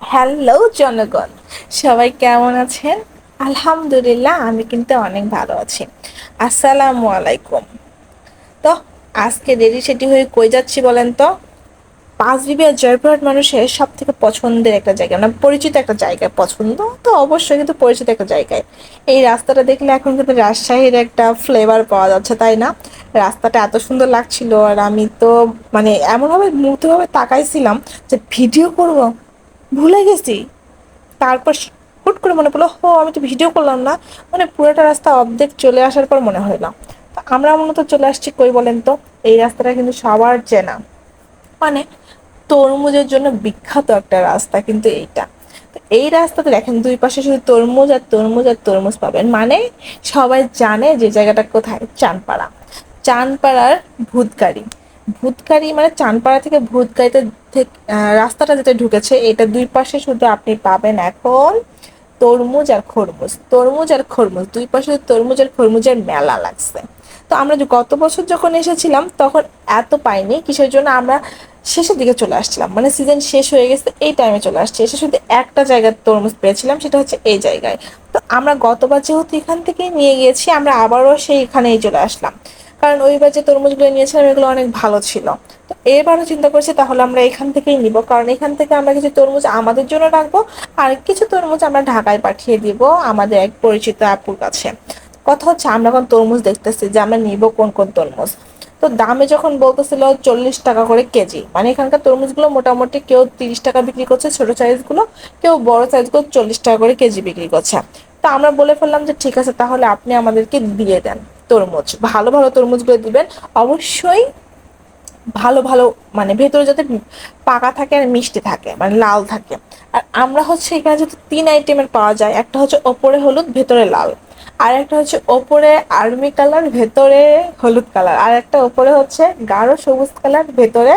Hello জনগণ। সবাই কেমন আছেন? আলহামদুলিল্লাহ, আমি কিন্তু অনেক ভালো আছি। আসসালামু আলাইকুম। তো, আজকে রেডি সেটি হয়ে কই যাচ্ছি বলেন তো? পাঁচবিবি আর জয়পুরহাট মানুষের সব থেকে পছন্দের একটা জায়গা। মানে পরিচিত একটা জায়গায় পছন্দ তো অবশ্যই, কিন্তু পরিচিত একটা জায়গায়। এই রাস্তাটা দেখলে এখন কিন্তু রাজশাহীর একটা ফ্লেভার পাওয়া যাচ্ছে, তাই না? রাস্তাটা এত সুন্দর লাগছিল আর আমি তো মানে এমনভাবে মুগ্ধভাবে তাকাইছিলাম যে ভিডিও করব। ভুলে গেছি। তারপর হুট করে মনে পড়ল হো আমি তো ভিডিও করলাম না। মানে পুরোটা রাস্তা অর্ধেক চলে আসার পর মনে হলো। তো আমরা মূলত চলে আসছি কই বলেন তো? এই রাস্তাটা কিন্তু সবার চেনা। মানে তরমুজের জন্য বিখ্যাত একটা রাস্তা কিন্তু এইটা। তো এই রাস্তাতে দেখেন, দুই পাশে শুধু তরমুজ আর তরমুজ আর তরমুজ পাবেন। মানে সবাই জানে যে জায়গাটা কোথায়? চানপাড়া। চানপাড়ার ভূতগাড়ি। ভূতগাড়ি মানে চানপাড়া থেকে ভূতগাড়িতে থেকে রাস্তাটা যেটা ঢুকেছে, এটা দুই পাশে শুধু আপনি পাবেন এখন তরমুজ আর খরমুজ। তরমুজ আর খরমুজ, দুই পাশে তরমুজ আর খরমুজের মেলা লাগছে। তো আমরা গত বছর যখন এসেছিলাম, তখন এত পাইনি, কিসের জন্য আমরা শেষের দিকে চলে আসছিলাম। মানে সিজন শেষ হয়ে গেছে, এই টাইমে চলে আসছে। এসে শুধু একটা জায়গার তরমুজ পেয়েছিলাম, সেটা হচ্ছে এই জায়গায়। তো আমরা গতবার যেহেতু এখান থেকেই নিয়ে গিয়েছি, আমরা আবারও সেইখানেই চলে আসলাম। কারণ ওইবার যে তরমুজগুলো নিয়েছিলাম, এগুলো অনেক ভালো ছিল। তো এবারও চিন্তা করছি, তাহলে আমরা এখান থেকেই নিব। কারণ এখান থেকে আমরা কিছু তরমুজ আমাদের জন্য রাখব, আর কিছু তরমুজ আমরা ঢাকায় পাঠিয়ে দিব আমাদের এক পরিচিত আপুর কাছে। কথা হচ্ছে, আমরা এখন তরমুজ দেখতেছি যে আমরা নিব কোন কোন তরমুজ। তো দামে যখন বলতেছিল চল্লিশ টাকা করে কেজি মানে এখানকার তরমুজগুলো মোটামুটি কেউ তিরিশ টাকা বিক্রি করছে, ছোট সাইজগুলো, কেউ বড় সাইজগুলো চল্লিশ টাকা করে কেজি বিক্রি করছে। তো আমরা বলে ফেললাম যে ঠিক আছে, তাহলে আপনি আমাদেরকে দিয়ে দেন। তরমুজ, ভালো ভালো তরমুজগুলো দিবেন। অবশ্যই ভালো ভালো মানে ভেতরে যাতে পাকা থাকে আর মিষ্টি থাকে মানে লাল থাকে। আর আমরা হচ্ছে এখানে যেহেতু তিন আইটেমের পাওয়া যায়, একটা হচ্ছে ওপরে হলুদ, ভেতরে লাল। আর একটা হচ্ছে ওপরে আর্মি কালার, ভেতরে হলুদ কালার। আর একটা ওপরে হচ্ছে গাঢ় সবুজ কালার, ভেতরে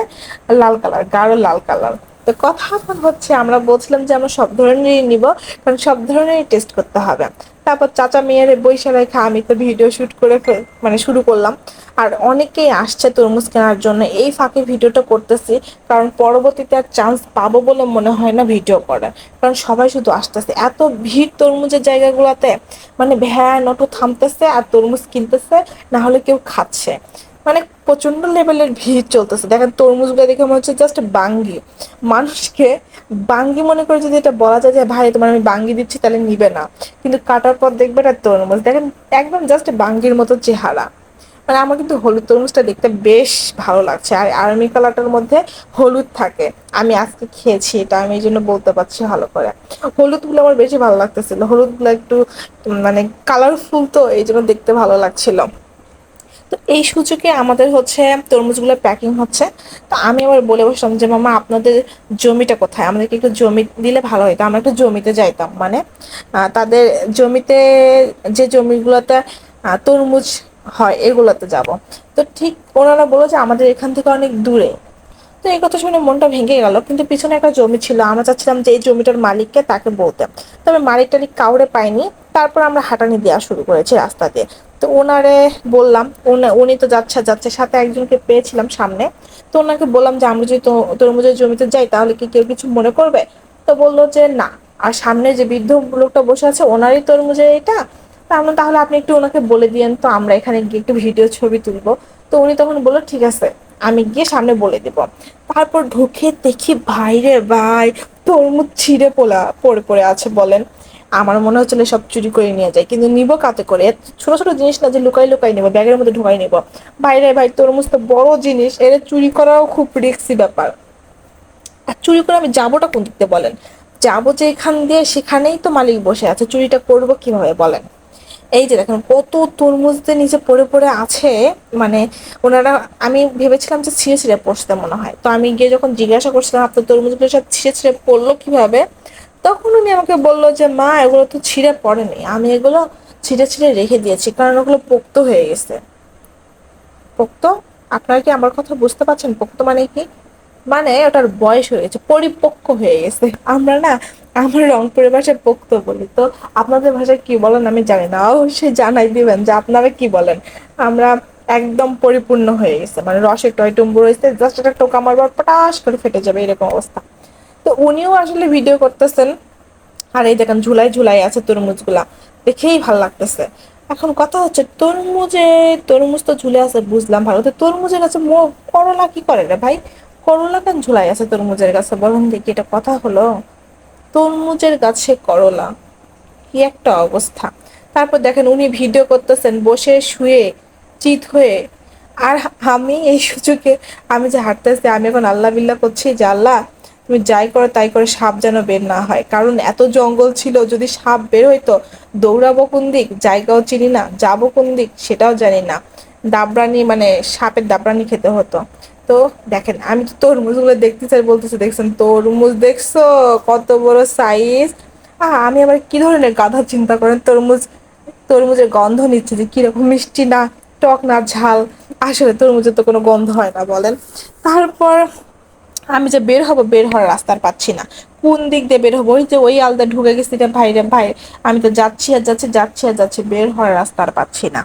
লাল কালার, গাঢ় লাল কালার। তো কথা হচ্ছে আমরা বলছিলাম যে আমরা সব ধরনেরই নিব, কারণ সব ধরনেরই টেস্ট করতে হবে। তারপর চাচা মেয়ের বৈশা রেখা আমি তো ভিডিও শ্যুট করে মানে শুরু করলাম। আর অনেকেই আসছে তরমুজ কেনার জন্য। এই ফাঁকে ভিডিওটা করতেছি, কারণ পরবর্তীতে আর চান্স পাবো বলে মনে হয় না ভিডিও করার। কারণ সবাই শুধু আসতেছে। এত ভিড় তরমুজের জায়গাগুলোতে মানে ভ্যান, অটো থামতেছে আর তরমুজ কিনতেছে, না হলে কেউ খাচ্ছে। মানে প্রচণ্ড লেভেলের ভিড় চলতেছে। দেখেন তরমুজগুলো দেখে মনে হচ্ছে জাস্ট বাঙ্গি। মানুষকে বাঙ্গি মনে করে যদি এটা বলা যায় যে, ভাই, তোমার আমি বাঙ্গি দিচ্ছি, তাহলে নিবে না। কিন্তু কাটার পর দেখবে না তরমুজ। দেখেন একদম জাস্ট বাঙ্গির মতো চেহারা। মানে আমার কিন্তু হলুদ তরমুজটা দেখতে বেশ ভালো লাগছে। আর আর্মি কালারটার মধ্যে হলুদ থাকে। আমি আজকে খেয়েছি এটা, আমি এই জন্য বলতে পারছি ভালো করে। হলুদগুলো আমার বেশি ভালো লাগতেছিল। হলুদগুলো একটু মানে কালারফুল তো, এই জন্য দেখতে ভালো লাগছিল। তো এই সুযোগে আমাদের হচ্ছে তরমুজগুলো প্যাকিং হচ্ছে। তো আমি আবার বলে বসলাম যে, মামা, আপনাদের জমিটা কোথায়? আমাদেরকে একটু জমি দিলে ভালো হতো। আমরা একটু জমিতে যাইতাম। মানে তাদের জমিতে, যে জমিগুলোতে তরমুজ হয়, এগুলোতে যাব। তো ঠিক ওনারা বলো যে, আমাদের এখান থেকে অনেক দূরে। তো এই কথা শুনে মনটা ভেঙে গেল, কিন্তু পিছনে একটা জমি ছিল। আমরা চাচ্ছিলাম যে, এই জমিটার মালিককে তাকে বলতে। তবে মালিক টালিক কাউরে পাইনি তারপর আমরা হাঁটানি দেওয়া শুরু করেছি রাস্তা দিয়ে। তো ওনারে বললাম উনি তো যাচ্ছে যাচ্ছে। সাথে একজনকে পেয়েছিলাম সামনে। তো ওনাকে বললাম যে, আমরা যদি তরমুজের জমিতে যাই, তাহলে কি কেউ কিছু মনে করবে? তো বলল যে, না। আর সামনে যে বৃদ্ধ লোকটা বসে আছে, ওনারই তরমুজের এটা তা তাহলে আপনি একটু ওনাকে বলে দিয়েন। তো আমরা এখানে গিয়ে একটু ভিডিও ছবি তুলবো। তো উনি তখন বলল, ঠিক আছে, আমি গিয়ে সামনে বলে দেব। তারপর ঢুকে দেখি, ভাইরে ভাই, তরমুজ ছিঁড়ে পোলা, পড়ে পড়ে আছে, বলেন। আমার মনে হচ্ছিল সব চুরি করে নিয়ে যায়। কিন্তু নিব কাতে করে? ছোট ছোট জিনিস না যে লুকাই লুকাই নেব, ব্যাগের মধ্যে ঢুকাই নেব। বাইরে ভাই, তরমুজ তো বড় জিনিস, এর চুরি করাও খুব রিক্সি ব্যাপার। আর চুরি করে আমি যাবোটা কোন দিকতে বলেন? যাব যে এখান দিয়ে, সেখানেই তো মালিক বসে আছে, চুরিটা করব কীভাবে বলেন? এই যে দেখেন, কত তরমুজদের নিচে পড়ে পড়ে আছে মানে ওনারা, আমি ভেবেছিলাম যে ছিঁড়ে ছিঁড়ে পড়তে মনে হয়। তো আমি গিয়ে যখন জিজ্ঞাসা করছিলাম, আপনার তরমুজগুলো সব ছিঁড়ে ছিঁড়ে পড়ল কীভাবে? তখন উনি আমাকে বলল যে, মা, এগুলো তো ছিঁড়ে পড়েনি। আমি এগুলো ছিঁড়ে ছিঁড়ে রেখে দিয়েছি, কারণ ওগুলো পোক্ত হয়ে গেছে। পোক্ত? আপনারা কি আমার কথা বুঝতে পারছেন? পোক্ত মানে কি? মানে ওটার বয়স হয়ে গেছে, পরিপক্ক হয়ে গেছে। আমরা না, আমার রংপুরের ভাষায় পোক্ত বলি। তো আপনাদের ভাষায় কি বলেন আমি জানি না। অবশ্যই জানাই দিবেন যে আপনারা কি বলেন। আমরা একদম পরিপূর্ণ হয়ে গেছে। মানে রসের টয় টুম্বু রয়েছে, জাস্ট একটা টোকা মারবার পটাশ করে ফেটে যাবে, এরকম অবস্থা। তো উনিও আসলে ভিডিও করতেছেন। আর এই দেখেন ঝুলাই ঝুলাই আছে তরমুজগুলা। দেখেই ভালো লাগতেছে। এখন কথা হচ্ছে তরমুজে, তরমুজ তো ঝুলে আছে বুঝলাম ভালো। তো তরমুজের কাছে করলা কি করে রে ভাই? করলা কেন ঝুলাই আছে তরমুজের কাছে? বলুন দেখি, এটা কথা হলো? তরমুজের গাছে করলা, কি একটা অবস্থা। তারপর দেখেন উনি ভিডিও করতেছেন, বসে শুয়ে, চিত হয়ে। আর আমি এই সুযোগে, আমি যে হাঁটতেছি, আমি এখন আল্লাহ বিল্লাহ করছি যে আল্লাহ তুমি যাই করো, তাই করে সাপ যেন বের না হয়। কারণ এত জঙ্গল ছিল, যদি সাপ বের হইতো, দৌড়াবো কোন দিক, জায়গাও চিনি না, যাব কোন দিক, সেটাও জানি না। দাবরানি মানে সাপের দাবরানি খেতে হতো। তো দেখেন, আমি তো তরমুজগুলো দেখতে চাই বলতেছি, দেখছেন, তরমুজ দেখছ? কত বড় সাইজ আহ, আমি আবার কি ধরনের গাধা চিন্তা করেন? তরমুজ, তরমুজের গন্ধ নিচ্ছে যে কীরকম মিষ্টি না, টক না ঝাল। আসলে তরমুজের তো কোনো গন্ধ হয় না, বলেন। তারপর আমি যে বের হব, বের হওয়ার রাস্তার পাচ্ছি না। কোন দিক দিয়ে বের হব? ওই যে ওই আলদা ঢুকে গেছি রে ভাই রে ভাই। আমি তো যাচ্ছি আর যাচ্ছি যাচ্ছি আর যাচ্ছি, বের হওয়ার রাস্তার পাচ্ছি না।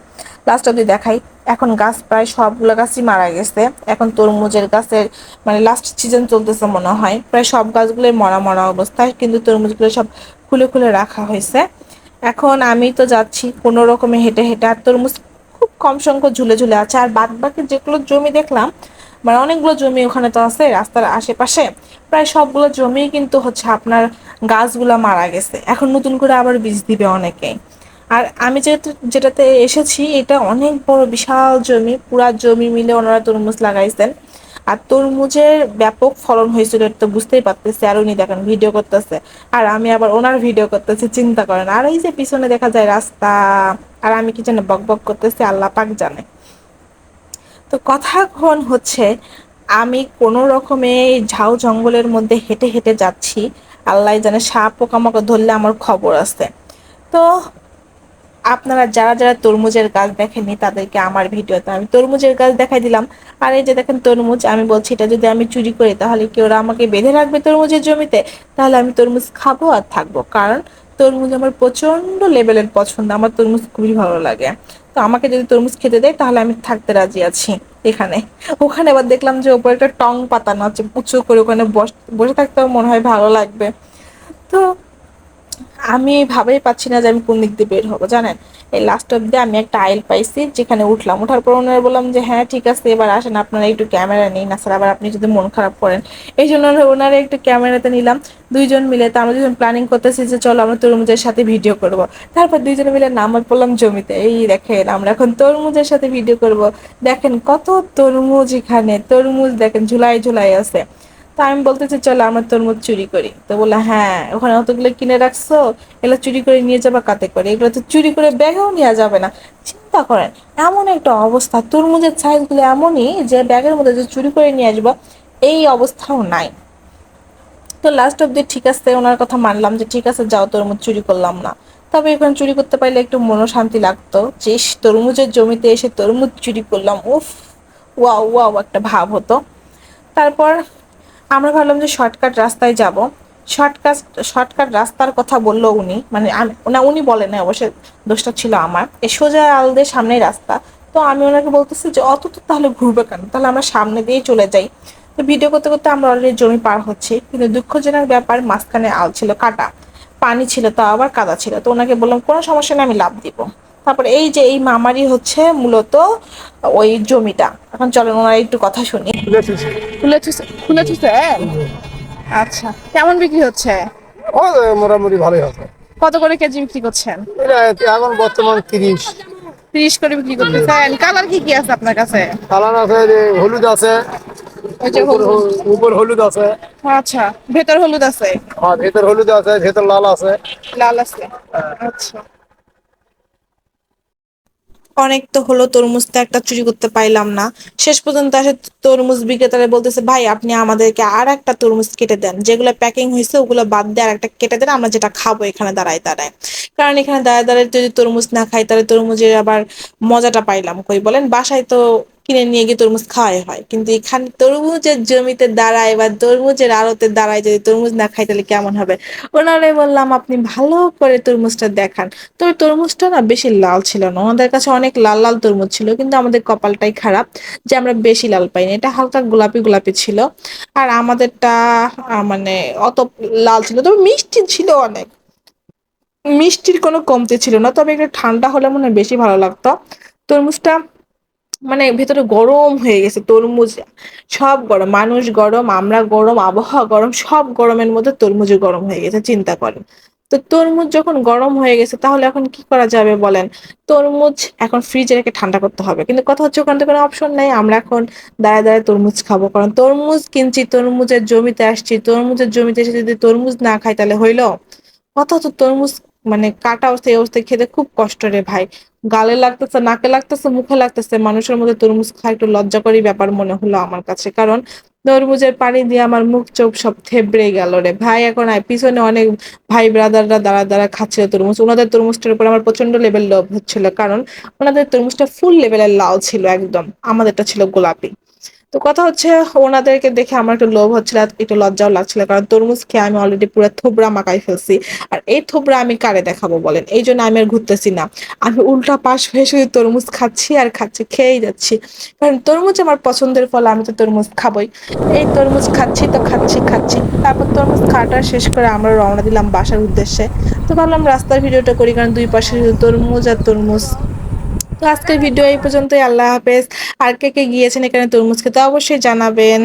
লাস্ট অব্দি দেখাই। এখন গাছ প্রায় সবগুলো গাছই মারা গেছে। এখন তরমুজের গাছের মানে লাস্ট সিজন চলতেছে মনে হয়। প্রায় সব গাছগুলোই মরা মরা অবস্থায়, কিন্তু তরমুজগুলো সব খুলে খুলে রাখা হয়েছে। এখন আমি তো যাচ্ছি কোনো রকমে হেঁটে হেঁটে। আর তরমুজ খুব কম সংখ্যক ঝুলে ঝুলে আছে। আর বাদ বাকি যেগুলো জমি দেখলাম মানে অনেকগুলো জমি ওখানে তো আছে, রাস্তার আশেপাশে। প্রায় সবগুলো জমি কিন্তু হচ্ছে আপনার গাছগুলা মারা গেছে। এখন নতুন করে আবার বীজ দিবে অনেকেই আর আমি যেহেতু, যেটাতে এসেছি, এটা অনেক বড় বিশাল জমি, পুরা জমি মিলে ওনারা তরমুজ লাগাইছেন। আর তরমুজের ব্যাপক ফলন হয়েছিল এটা তো বুঝতেই পারতেছি, আর উনি দেখেন, ভিডিও করতেছে। আর আমি আবার ওনার ভিডিও করতেছি, চিন্তা করেন। আর এই যে পিছনে দেখা যায় রাস্তা, আর আমি কি জানি বক বক করতেছি, আল্লাহ পাক জানে। তো কথা এখন হচ্ছে, আমি কোনো রকমে ঝাউ জঙ্গলের মধ্যে হেঁটে হেঁটে যাচ্ছি। আল্লাহ জানে সাপ পোকামাকড় ধরলে আমার খবর আছে। তো আপনারা যারা যারা তরমুজের গাছ দেখেননি, তাদেরকে আমার ভিডিওতে আমি তরমুজের গাছ দেখাই দিলাম। আর এই যে দেখেন তরমুজ, আমি বলছি এটা যদি আমি চুরি করি, তাহলে কি ওরা আমাকে বেঁধে রাখবে তরমুজের জমিতে? তাহলে আমি তরমুজ খাব আর থাকব। কারণ তরমুজ আমার প্রচণ্ড লেভেলের পছন্দ। আমার তরমুজ খুবই ভালো লাগে। তো আমাকে যদি তরমুজ খেতে দেয়, তাহলে আমি থাকতে রাজি আছি এখানে। ওখানে আবার দেখলাম যে ওপরে একটা টং পাতানো আছে, উঁচু করে ওখানে বস, বসে থাকতেও মনে হয় ভালো লাগবে। তো আমি ভাবেই পাচ্ছি না যে আমি কোন দিক দিয়ে বের হব, জানেন? এই লাস্ট অব্দি আমি একটা আইল পাইছি, যেখানে উঠলাম। ওঠার পর ওনারা বললাম যে হ্যাঁ ঠিক আছে, এবার আসেন, আপনারা একটু ক্যামেরা নিন। স্যার, আবার আপনি যদি মন খারাপ করেন। এই জন্য ওনারা একটু ক্যামেরাতে নিলাম। দুইজন মিলে তো আমরা দুজন প্ল্যানিং করতেছি যে, চলো, আমরা তরমুজের সাথে ভিডিও করব। তারপর দুইজনে মিলে নামাজ পড়লাম জমিতে। এই দেখেন, আমরা এখন তরমুজের সাথে ভিডিও করব। দেখেন কত তরমুজ এখানে। তরমুজ দেখেন, ঝুলাই ঝুলাই আছে। তা আমি বলতেছি, চলো আমরা তরমুজ চুরি করি। তো বলল হ্যাঁ ওখানে অতগুলো কিনে রাখছো, এগুলো চুরি করে নিয়ে যাবা কাতে করে। এগুলো তো চুরি করে ব্যাগেও নেওয়া যাবে না। চিন্তা করেন, এমন একটা অবস্থা, তরমুজের সাইজগুলো এমনই যে ব্যাগের মধ্যে যে চুরি করে নিয়ে আসব, এই অবস্থাও নাই। তো লাস্ট অব্দি ঠিক আছে, ওনার কথা মানলাম যে, ঠিক আছে, যাও, তরমুজ চুরি করলাম না। তবে এখানে চুরি করতে পারলে একটু মনোশান্তি লাগতো, যে তরমুজের জমিতে এসে তরমুজ চুরি করলাম। উফ, ওয়াও ওয়াও, একটা ভাব হতো। তারপর আমরা ভাবলাম যে শর্টকাট রাস্তায় যাব। শর্টকাট শর্টকাট রাস্তার কথা বলল উনি। মানে না, উনি বলেন না অবশ্যই দোষটা ছিল আমার। এ সোজা আলদের সামনেই রাস্তা। তো আমি ওনাকে বলতেছি যে, অত তো তাহলে ঘুরবে কেন? তাহলে আমরা সামনে দিয়েই চলে যাই। তো ভিডিও করতে করতে আমরা অলরেডি জমি পার হচ্ছি। কিন্তু দুঃখজনক ব্যাপার, মাঝখানে আল ছিল কাটা। পানি ছিল, তো আবার কাদা ছিল। তো ওনাকে বললাম, কোনো সমস্যা নেই, আমি লাভ দিব। তারপরে এই যে এই মামারি হচ্ছে মূলত ওই জমিটা। এখন চলেন ওনার একটু কথা শুনি। খুলেছে আচ্ছা কেমন বিক্রি হচ্ছে? ও মোটামুটি ভালোই হবে কত করে কেজি বিক্রি করছেন? এখন বর্তমান তিরিশ। তিরিশ করে বিক্রি করতেছেন। কালার কি কি আছে আপনার কাছে? কালার আছে যে হলুদ আছে ওই যে উপর হলুদ হলুদ। আছে। আচ্ছা ভেতর হলুদ আছে? ভেতর হলুদ আছে ভেতর লাল আছে। লাল আছে। আচ্ছা। অনেক তো হলো তরমুজ তো একটা চুরি করতে পাইলাম না। শেষ পর্যন্ত আসে তরমুজ বিক্রেতারা বলতেছে, ভাই, আপনি আমাদেরকে আর একটা তরমুজ কেটে দেন। যেগুলো প্যাকিং হয়েছে, ওগুলো বাদ দিয়ে আর একটা কেটে দেন, আমরা যেটা খাব এখানে দাঁড়ায় দাঁড়ায়। কারণ এখানে দাঁড়ায় দাঁড়ায় যদি তরমুজ না খাই, তাহলে তরমুজের আবার মজাটা পাইলাম কই বলেন? বাসায় তো কিনে নিয়ে গিয়ে তরমুজ খাওয়াই হয়। কিন্তু এখানে তরমুজের জমিতে দাঁড়ায় বা তরমুজের আড়তে দাঁড়ায় যদি তরমুজ না খাই তাহলে কেমন হবে? ওনারাই বললাম, আপনি ভালো করে তরমুজটা দেখান। তবে তরমুজটা না বেশি লাল ছিল না। ওনাদের কাছে অনেক লাল লাল তরমুজ ছিল, কিন্তু আমাদের কপালটাই খারাপ যে আমরা বেশি লাল পাইনি। এটা হালকা গোলাপি গোলাপি ছিল। আর আমাদেরটা মানে অত লাল ছিল তবে মিষ্টি ছিল অনেক। মিষ্টির কোনো কমতি ছিল না, তবে একটু ঠান্ডা হলে মনে হয় বেশি ভালো লাগতো। তরমুজটা মানে ভেতরে গরম হয়ে গেছে, তরমুজ সব গরম, মানুষ গরম, আমরা গরম, আবহাওয়া গরম, সব গরমের মধ্যে তরমুজও গরম হয়ে গেছে, চিন্তা করেন। তো তরমুজ যখন গরম হয়ে গেছে, তাহলে এখন কি করা যাবে বলেন? তরমুজ এখন ফ্রিজে রেখে ঠান্ডা করতে হবে, কিন্তু কথা হচ্ছে ওখানে তো কোনো অপশন নাই, আমরা এখন দাঁড়ায় দাঁড়ায় তরমুজ খাব, কারণ তরমুজ কিনছি, তরমুজের জমিতে আসছি, তরমুজের জমিতে এসে যদি তরমুজ না খাই তাহলে হইল? কথা তো তরমুজ মানে কাটা অবস্থায় এই অবস্থায় খেতে খুব কষ্ট রে ভাই। গালে লাগতেছে, নাকে লাগতেছে, মুখে লাগতেছে, মানুষের মধ্যে তরমুজ খাওয়া একটু লজ্জাকরী ব্যাপার মনে হলো আমার কাছে। কারণ তরমুজের পানি দিয়ে আমার মুখ, চোখ সব থেবড়ে গেল রে ভাই। এখন পিছনে অনেক ভাই ব্রাদাররা দাঁড়া দাঁড়া খাচ্ছিল তরমুজ। ওনাদের তরমুজটার উপর আমার প্রচণ্ড লেভেল লোভ হচ্ছিল। কারণ ওনাদের তরমুজটা ফুল লেভেলের লাল ছিল একদম। আমাদেরটা ছিল গোলাপি। তো কথা হচ্ছে ওনাদেরকে দেখে আমার একটু লোভ হচ্ছিল, একটু লজ্জাও লাগছিল, কারণ তরমুজ খেয়ে আমি অলরেডি পুরো থোবরা মাকাই ফেলছি। আর এই থোবরা আমি কারে দেখাবো বলেন? এই জন্য আমি আর ঘুরতেছি না। আমি উল্টা পাশ হয়ে শুধু তরমুজ খাচ্ছি আর খাচ্ছি, খেয়েই যাচ্ছি। কারণ তরমুজ আমার পছন্দের ফল, আমি তো তরমুজ খাবোই। এই তরমুজ খাচ্ছি তো খাচ্ছি খাচ্ছি। তারপর তরমুজ খাওয়াটা শেষ করে আমরা রওনা দিলাম বাসার উদ্দেশ্যে। তো ভাবলাম রাস্তার ভিডিওটা করি, কারণ দুই পাশে তরমুজ আর তরমুজ। তো আজকের ভিডিও এই পর্যন্তই, আল্লাহ হাফেজ। আর কে কে গিয়েছেন এখানে তরমুজকে তো অবশ্যই জানাবেন।